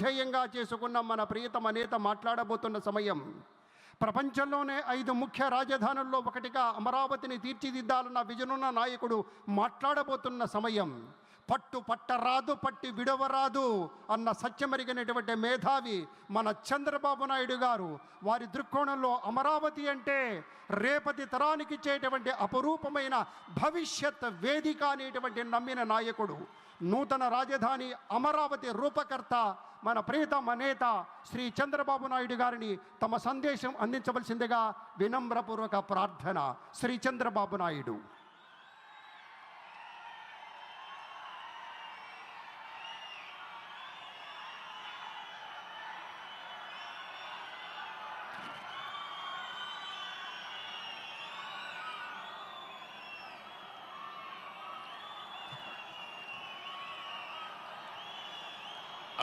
ధ్యేయంగా చేసుకున్న మన ప్రియతమ నేత మాట్లాడబోతున్న సమయం. ప్రపంచంలోనే ఐదు ముఖ్య రాజధానుల్లో ఒకటిగా అమరావతిని తీర్చిదిద్దాలన్న విజనున్న నాయకుడు మాట్లాడబోతున్న సమయం. పట్టు పట్టరాదు పట్టి విడవరాదు అన్న సత్యమరిగినటువంటి మేధావి మన చంద్రబాబు నాయుడు గారు. వారి దృక్కోణంలో అమరావతి అంటే రేపటి తరానికి ఇచ్చేటువంటి అపరూపమైన భవిష్యత్ వేదిక అనేటువంటి నమ్మిన నాయకుడు. నూతన రాజధాని అమరావతి రూపకర్త మన ప్రియతమ నేత శ్రీ చంద్రబాబు నాయుడు గారిని తమ సందేశం అందించవలసిందిగా వినమ్రపూర్వక ప్రార్థన శ్రీ చంద్రబాబు నాయుడు.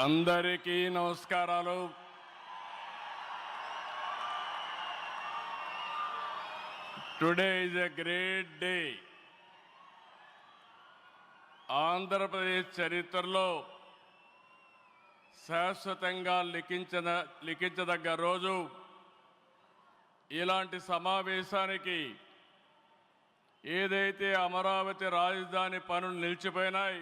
అందరికీ నమస్కారాలు. Today is a great day Andhra Pradesh చరిత్రలో శాశ్వతంగా లిఖించిన లిఖించదగ్గ రోజు. ఇలాంటి సమావేశానికి ఏదైతే అమరావతి రాజధాని పనులు నిలిచిపోయినాయి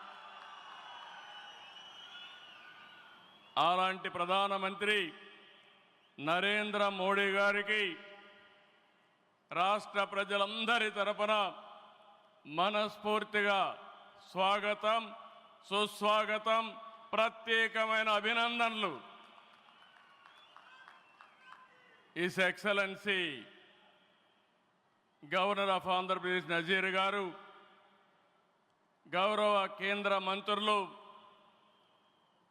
అలాంటి ప్రధానమంత్రి నరేంద్ర మోడీ గారికి రాష్ట్ర ప్రజలందరి తరపున మనస్ఫూర్తిగా స్వాగతం సుస్వాగతం ప్రత్యేకమైన అభినందనలు. His excellency governor of Andhra Pradesh Nazeer గారు గౌరవ కేంద్ర మంత్రులు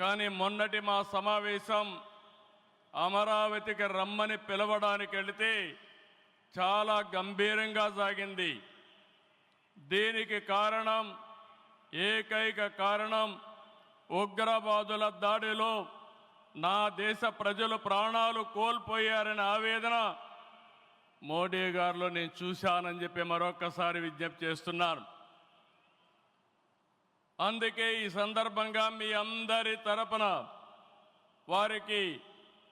కానీ మొన్నటి మా సమావేశం అమరావతికి రమ్మని పిలవడానికి వెళితే చాలా గంభీరంగా సాగింది. దీనికి కారణం ఏకైక కారణం ఉగ్రవాదుల దాడిలో నా దేశ ప్రజలు ప్రాణాలు కోల్పోయారనే ఆవేదన మోడీ గారిలో నేను చూశానని చెప్పి మరొకసారి విజ్ఞప్తి చేస్తున్నాను. అందుకే ఈ సందర్భంగా మీ అందరి తరపున వారికి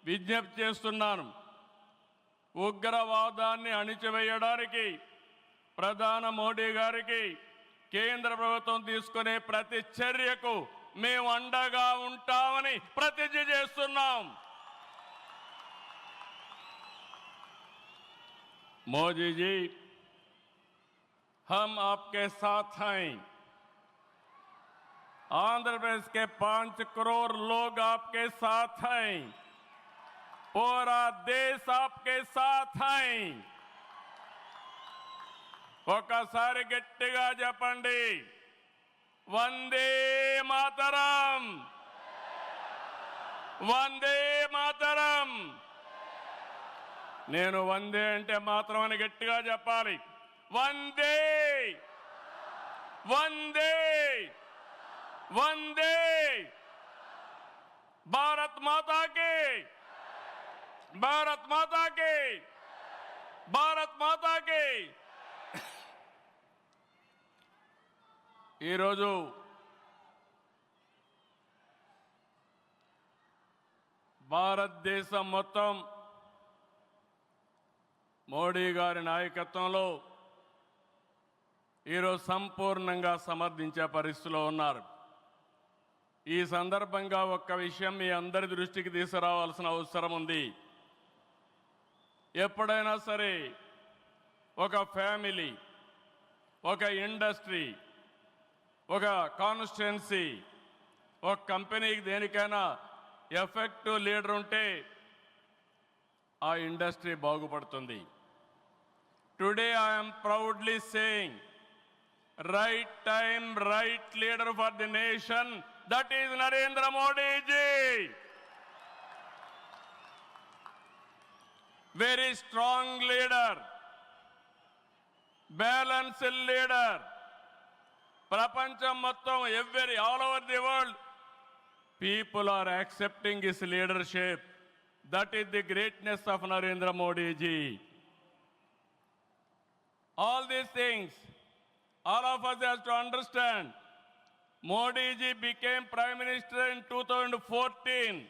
విజ్ఞప్తి చేస్తున్నాను ఉగ్రవాదాన్ని అణిచివేయడానికి ప్రధాన మోడీ గారికి కేంద్ర ప్రభుత్వం తీసుకునే ప్రతి చర్యకు మేము అండగా ఉంటామని ప్రతిజ్ఞ చేస్తున్నాం मोदी जी हम आपके साथ हैं आंध्र प्रदेश के पांच करोड़ लोग आपके साथ हैं पूरा देश आपके साथ हैं ఒకసారి గట్టిగా చెప్పండి వందే మాతరం వందే మాతరం నేను వందే అంటే మాత్రం అని గట్టిగా చెప్పాలి వందే వందే వందే భారత్ మాతాకి భారత్ మాతాకి భారత్ మాతాకి ఈరోజు భారతదేశం మొత్తం మోడీ గారి నాయకత్వంలో ఈరోజు సంపూర్ణంగా సమర్థించే పరిస్థితిలో ఉన్నారు. ఈ సందర్భంగా ఒక్క విషయం మీ అందరి దృష్టికి తీసుకురావాల్సిన అవసరం ఉంది. ఎప్పుడైనా సరే ఒక ఫ్యామిలీ ఒక ఇండస్ట్రీ ఒక కాన్స్టిట్యున్సీ ఒక కంపెనీకి దేనికైనా ఎఫెక్టివ్ లీడర్ ఉంటే ఆ ఇండస్ట్రీ బాగుపడుతుంది. Today I'm proudly saying right time right leader for the nation that is Narendra Modiji very strong leader balanced leader ప్రపంచం మొత్తం every all over the world people are accepting his leadership that is the greatness of Narendra Modiji all these things, all of us have to understand. Modi ji became Prime Minister in 2014.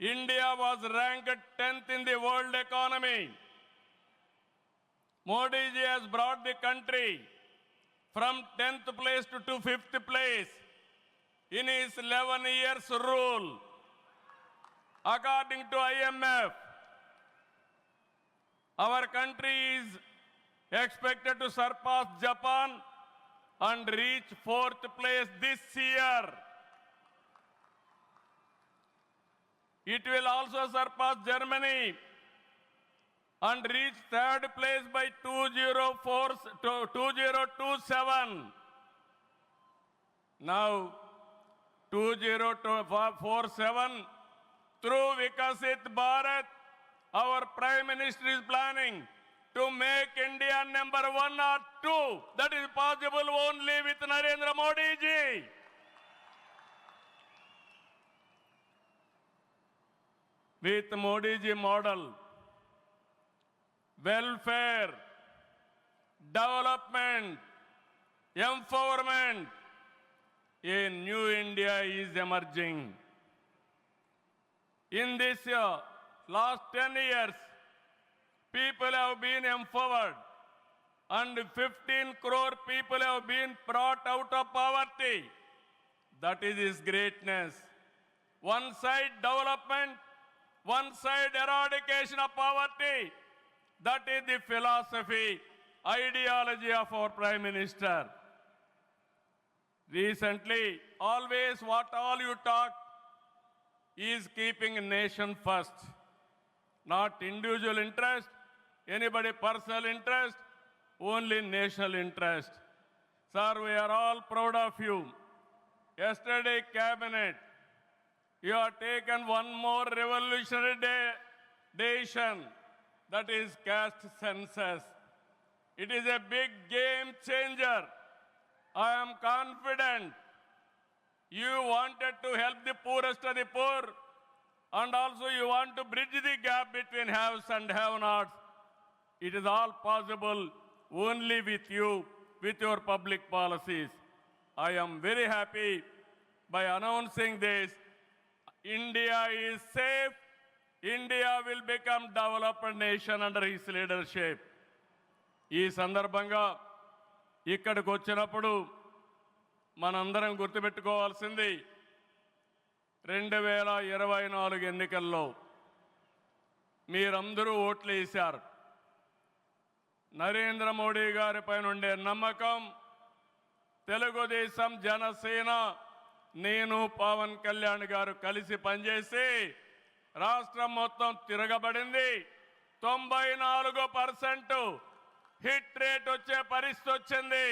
India was ranked 10th in the world economy. Modi ji has brought the country from 10th place to, to 5th place in his 11 years rule. According to IMF, our country is expected to surpass Japan and reach fourth place this year. It will also surpass Germany and reach third place by 204 2027. Now, 2047, through Vikasit Bharat, our Prime Minister is planning to make India number one or two. That is possible only with Narendra Modi ji. With Modi ji model, welfare, development, empowerment, a new India is emerging. In this uh, last 10 years, people have been empowered and 15 crore people have been brought out of poverty. That is his greatness. One side development, one side eradication of poverty. That is the philosophy, ideology of our Prime Minister. Recently, always what all you talk is keeping nation first, not individual interest, anybody personal interest, only national interest. Sir, we are all proud of you. Yesterday, cabinet, you have taken one more revolutionary de- decision, that is caste census. It is a big game changer. I am confident you wanted to help the poorest of the poor, and also you want to bridge the gap between haves and have-nots. It is all possible only with you, with your public policies. I am very happy by announcing this. India is safe. India will become developed nation under his leadership. ఈ సందర్భంగా ఇక్కడికి వచ్చినప్పుడు మనందరం గుర్తుపెట్టుకోవాల్సింది రెండు వేల ఇరవై నాలుగు ఎన్నికల్లో మీరందరూ ఓట్లు వేశారు నరేంద్ర మోడీ గారిపై ఉండే నమ్మకం తెలుగుదేశం జనసేన నేను పవన్ కళ్యాణ్ గారు కలిసి పనిచేసి రాష్ట్రం మొత్తం తిరగబడింది. తొంభై నాలుగు పర్సెంట్ హిట్ రేట్ వచ్చే పరిస్థితి వచ్చింది.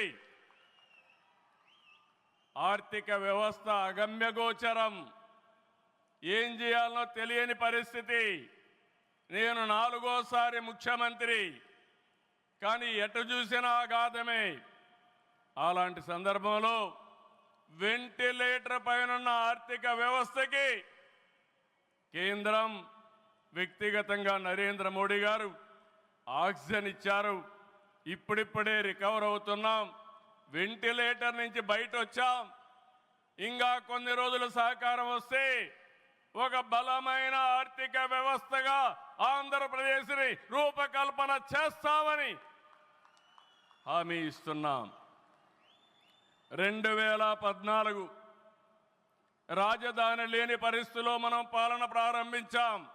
ఆర్థిక వ్యవస్థ అగమ్యగోచరం ఏం చేయాలనో తెలియని పరిస్థితి. నేను నాలుగోసారి ముఖ్యమంత్రి కానీ ఎటు చూసినా అగాధమే. అలాంటి సందర్భంలో వెంటిలేటర్ పైనున్న ఆర్థిక వ్యవస్థకి కేంద్రం వ్యక్తిగతంగా నరేంద్ర మోడీ గారు ఆక్సిజన్ ఇచ్చారు. ఇప్పుడిప్పుడే రికవర్ అవుతున్నాం. వెంటిలేటర్ నుంచి బయట వచ్చాం. ఇంకా కొన్ని రోజులు సహకారం వస్తే ఒక బలమైన ఆర్థిక వ్యవస్థగా ఆంధ్రప్రదేశ్ని రూపకల్పన చేస్తామని హామీ ఇస్తున్నాం. రెండు వేల పద్నాలుగు రాజధాని లేని పరిస్థితిలో మనం పాలన ప్రారంభించాం.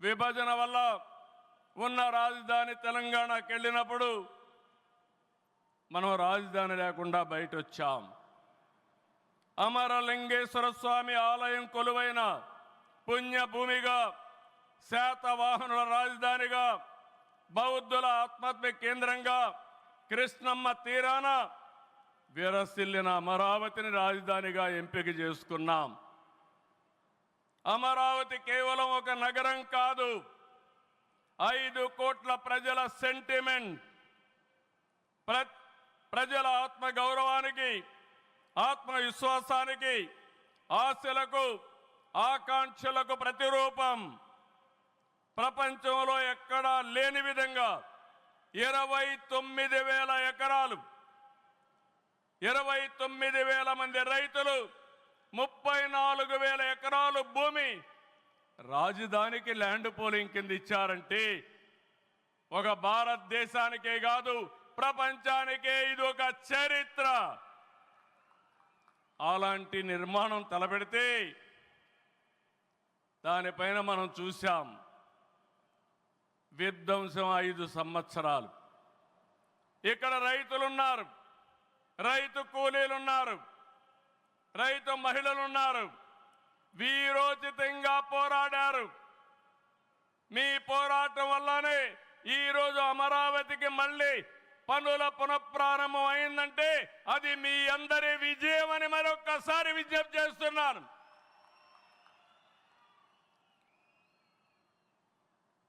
విభజన వల్ల ఉన్న రాజధాని తెలంగాణకి వెళ్ళినప్పుడు మనం రాజధాని లేకుండా బయట వచ్చాం అమరలింగేశ్వర స్వామి ఆలయం కొలువైన పుణ్యభూమిగా శాతవాహనుల రాజధానిగా బౌద్ధుల ఆత్మహత్య కేంద్రంగా కృష్ణమ్మ తీరాన విరసిల్లిన అమరావతిని రాజధానిగా ఎంపిక చేసుకున్నాం. అమరావతి కేవలం ఒక నగరం కాదు ఐదు కోట్ల ప్రజల సెంటిమెంట్ ప్ర ప్రజల ఆత్మ గౌరవానికి ఆత్మవిశ్వాసానికి ఆశలకు ఆకాంక్షలకు ప్రతిరూపం. ప్రపంచంలో ఎక్కడా లేని విధంగా ఇరవై తొమ్మిది వేల ఎకరాలు. ఇరవై తొమ్మిది వేల మంది రైతులు ముప్పై నాలుగు వేల ఎకరాలు భూమి రాజధానికి ల్యాండ్ పోలింగ్ కింద ఇచ్చారంటే ఒక భారతదేశానికే కాదు ప్రపంచానికే ఇది ఒక చరిత్ర. అలాంటి నిర్మాణం తలపెడితే దానిపైన మనం చూశాం. విధ్వంసం ఐదు సంవత్సరాలు. ఇక్కడ రైతులున్నారు. రైతు కూలీలున్నారు. రైతు మహిళలున్నారు. వీరోచితంగా పోరాడారు. మీ పోరాటం వల్లనే ఈరోజు అమరావతికి మళ్ళీ పనుల పునఃప్రారంభం అయిందంటే అది మీ అందరి విజయం అని మరొక్కసారి విజ్ఞప్తి చేస్తున్నాను.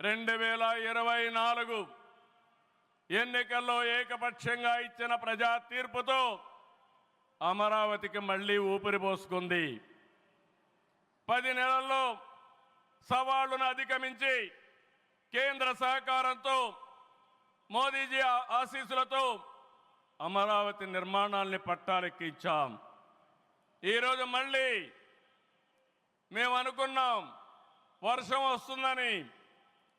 రెండు వేల ఇరవై నాలుగు ఎన్నికల్లో ఏకపక్షంగా ఇచ్చిన ప్రజా తీర్పుతో అమరావతికి మళ్ళీ ఊపిరి పోసుకుంది. పది నెలల్లో సవాళ్ళను అధిగమించి కేంద్ర సహకారంతో మోదీజీ ఆ- ఆశీస్సులతో అమరావతి నిర్మాణాల్ని పట్టాలెక్కించాం ఈరోజు మళ్ళీ మేము అనుకున్నాం వర్షం వస్తుందని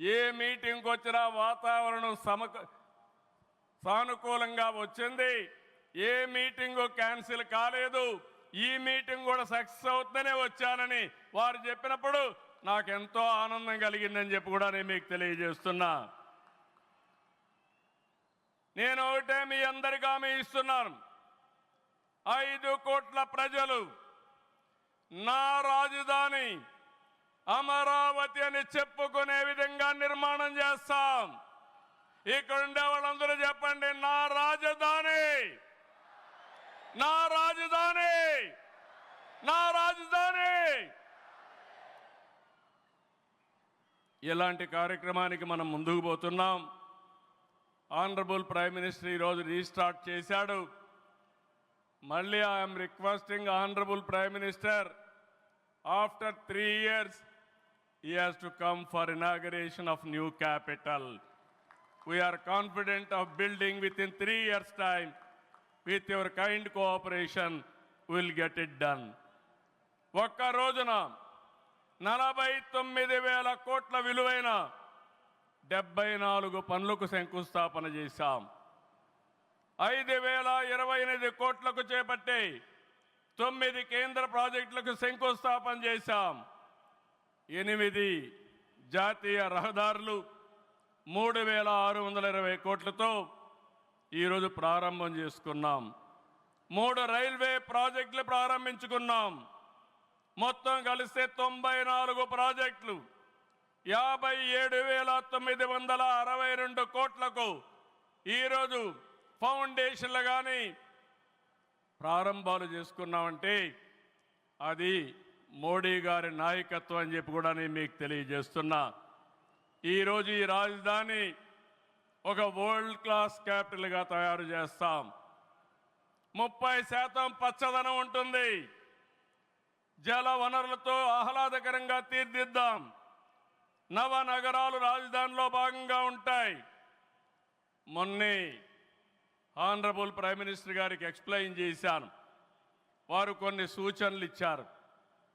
ఏ మీటింగ్కి వచ్చినా వాతావరణం సమక సానుకూలంగా వచ్చింది. ఏ మీటింగు క్యాన్సిల్ కాలేదు. ఈ మీటింగ్ కూడా సక్సెస్ అవుతుందనే వచ్చానని వారు చెప్పినప్పుడు నాకెంతో ఆనందం కలిగిందని చెప్పి కూడా నేను మీకు తెలియజేస్తున్నా. నేను ఒకటే మీ అందరికీ హామీ ఇస్తున్నాను. ఐదు కోట్ల ప్రజలు నా రాజధాని అమరావతి అని చెప్పుకునే విధంగా నిర్మాణం చేస్తాం. ఇక్కడ ఉండే వాళ్ళందరూ చెప్పండి నా రాజధాని! నా రాజధాని! నా రాజధాని! ఇలాంటి కార్యక్రమానికి మనం ముందుకు పోతున్నాం. ఆనరబుల్ ప్రైమ్ మినిస్టర్ ఈరోజు రీస్టార్ట్ చేశాడు. మళ్ళీ I'm requesting honourable prime minister after three years he has to come for inauguration of new capital. We are confident of building within three years' time. With your kind cooperation, we'll get it done. ఒక్క రోజున నలభై తొమ్మిది వేల కోట్ల విలువైన డెబ్బై నాలుగు పనులకు శంకుస్థాపన చేశాం ఐదు వేల ఇరవై ఎనిమిది కోట్లకు చేపట్టి తొమ్మిది కేంద్ర ప్రాజెక్టులకు శంకుస్థాపన చేశాం ఎనిమిది జాతీయ రహదారులు మూడు వేల ఆరు వందల ఇరవై కోట్లతో ఈరోజు ప్రారంభం చేసుకున్నాం. మూడు రైల్వే ప్రాజెక్టులు ప్రారంభించుకున్నాం. మొత్తం కలిస్తే తొంభై నాలుగు ప్రాజెక్టులు. యాభై ఏడు వేల తొమ్మిది వందల అరవై రెండు కోట్లకు ఈరోజు ఫౌండేషన్లు కానీ ప్రారంభాలు చేసుకున్నామంటే అది మోడీ గారి నాయకత్వం అని చెప్పి కూడా నేను మీకు తెలియజేస్తున్నా. ఈరోజు ఈ రాజధాని ఒక వరల్డ్ క్లాస్ క్యాపిటల్గా తయారు చేస్తాం. ముప్పై శాతం పచ్చదనం ఉంటుంది. జల వనరులతో ఆహ్లాదకరంగా తీర్దిద్దాం. నవ నగరాలు రాజధానిలో భాగంగా ఉంటాయి. మొన్నే ఆనరబుల్ ప్రైమ్ మినిస్టర్ గారికి ఎక్స్ప్లెయిన్ చేశాను. వారు కొన్ని సూచనలు ఇచ్చారు.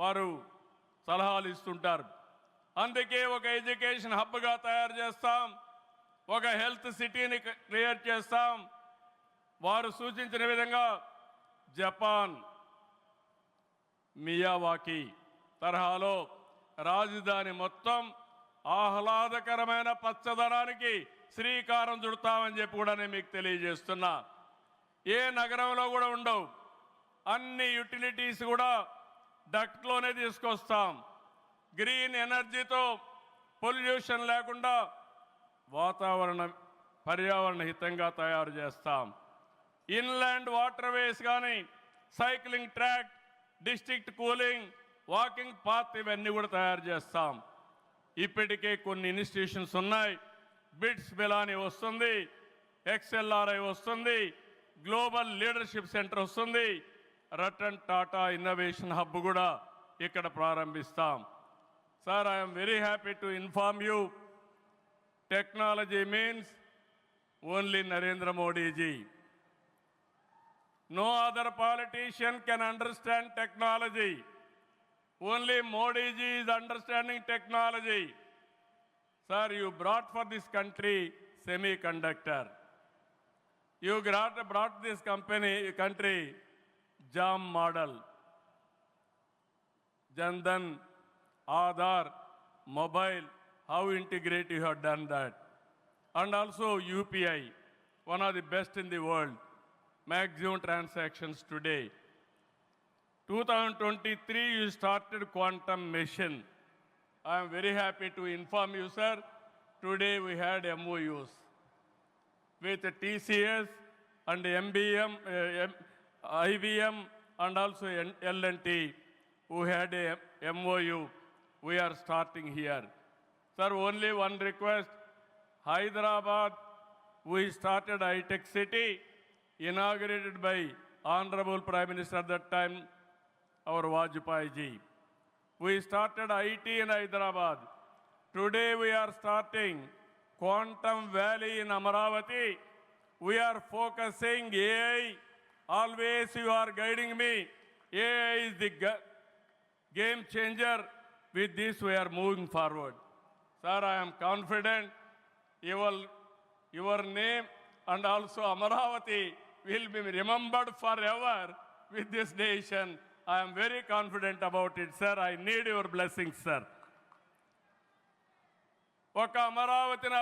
వారు సలహాలు ఇస్తుంటారు. అందుకే ఒక ఎడ్యుకేషన్ హబ్గా తయారు చేస్తాం. ఒక హెల్త్ సిటీని క్రియేట్ చేస్తాం. వారు సూచించిన విధంగా జపాన్ మియావాకి తరహాలో రాజధాని మొత్తం ఆహ్లాదకరమైన పచ్చదనానికి శ్రీకారం చుడతామని చెప్పి కూడా నేను మీకు తెలియజేస్తున్నా. ఏ నగరంలో కూడా ఉండవు. అన్ని యుటిలిటీస్ కూడా డక్ట్లోనే తీసుకొస్తాం. గ్రీన్ ఎనర్జీతో పొల్యూషన్ లేకుండా వాతావరణ పర్యావరణ హితంగా తయారు చేస్తాం. ఇన్లాండ్ వాటర్ వేస్ కానీ cycling track district cooling walking path ఇవన్నీ కూడా తయారు చేస్తాం. ఇప్పటికే కొన్ని ఇన్స్టిట్యూషన్స్ ఉన్నాయి. బిట్స్ బిలాని వస్తుంది ఎక్స్ఎల్ఆర్ఐ వస్తుంది గ్లోబల్ లీడర్షిప్ సెంటర్ వస్తుంది రటన్ టాటా ఇన్నోవేషన్ హబ్ కూడా ఇక్కడ ప్రారంభిస్తాం sir I'm very happy to inform you technology means only Narendra Modiji no other politician can understand technology only Modiji is understanding technology sir you brought for this country semiconductor you great brought this company country JAM model. Jandan, Aadhaar, mobile, how integrate you have done that. And also UPI, one of the best in the world maximum transactions today. 2023, you started quantum mission. I am very happy to inform you, sir. Today we had MOUs with TCS and MBM, IBM, and also L&T, who had a MOU. We are starting here. Sir, only one request. Hyderabad, we started high-tech city, inaugurated by Honorable Prime Minister at that time, our Vajpayee. We started IT in Hyderabad. Today we are starting Quantum Valley in Amaravati. We are focusing AI. Always you are guiding me. AI is the ga- game changer. With this we are moving forward. Sir, I am confident your, your name and also Amaravati will be remembered forever with this nation. I am very confident about it, sir. I need your blessings, sir. ఒక అమరావతిని